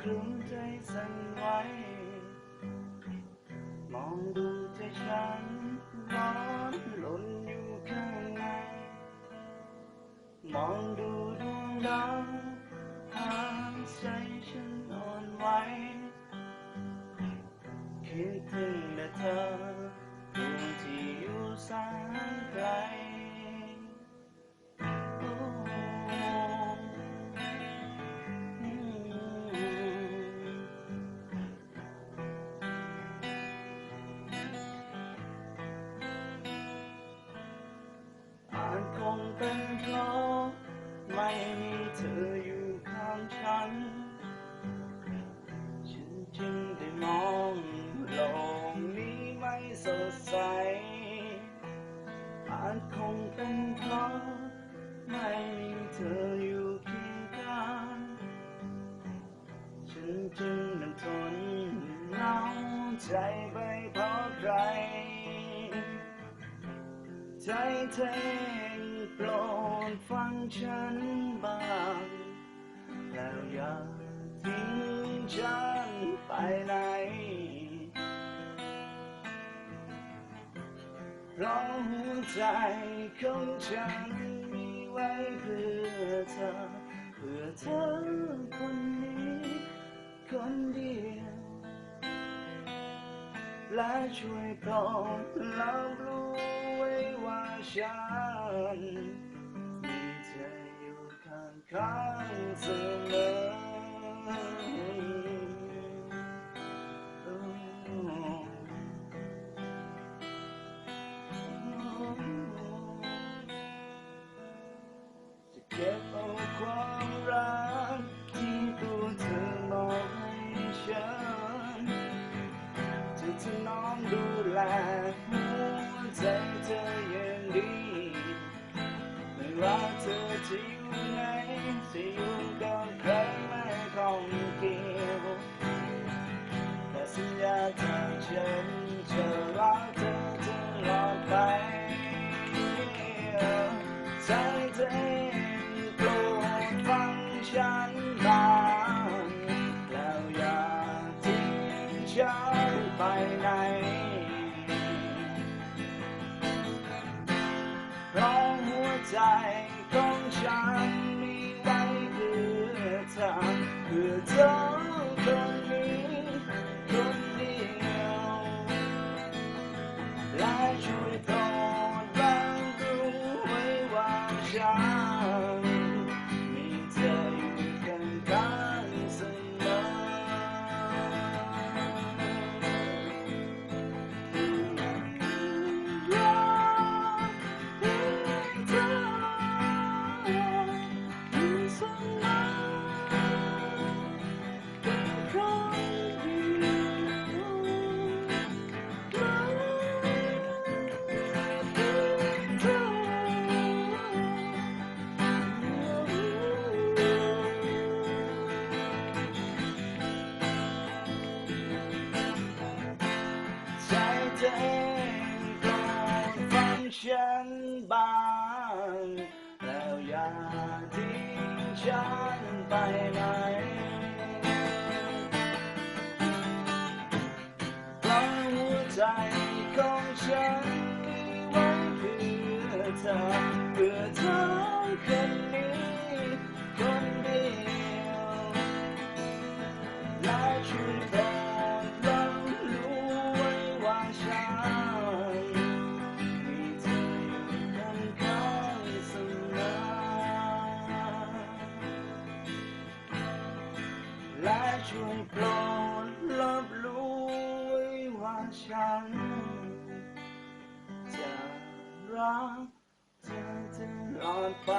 คลุ้มใจสั่นไหวมองดูใจฉันร้อนหล่นอยู่ข้างใน มองดูดวงดาวทางใจฉันอ่อนไหวคิดถึงแต่เธอดวงที่อยู่แสนไกล งเป็นเพราะไม่มีเธออยู่ข้างฉัน ฉันจึงได้มองโลกนี้ไม่สดใส อาจคงเป็นเพราะไม่มีเธออยู่เคียงข้าง ฉันจึงนั้นทนเหงาใจไปเพราะใคร ใจเธอ ปรดฟังฉันบ้างแล้วอย่าทิ้งฉันไปไหนเพราะหัวใจของฉันมีไว้เพื่อเธอ เพื่อเธอคนนี้คนเดียว และช่วยโปรดรับรู้ ไว้ว่าฉันมีเธ ธออย่างดี ไม่ว่าเธอจะอยู่ไหนจะอยู่กับใครไม่ข้องเกี่ยวแต่สัญญาจากฉันเธอ ของหัวใจของฉันมีไว้เพื่อเธอเพื่อเธอ อโปรดฟังฉันบ้างแล้วอย่าทิ้งฉันไปไหนเพราะหัวใจของฉันมีไว้เพื่อเธอเพื่อเธอคนนี้ และช่วยโปรดรับรู้ไว้ว่าฉัน จะรักเธอตลอดไป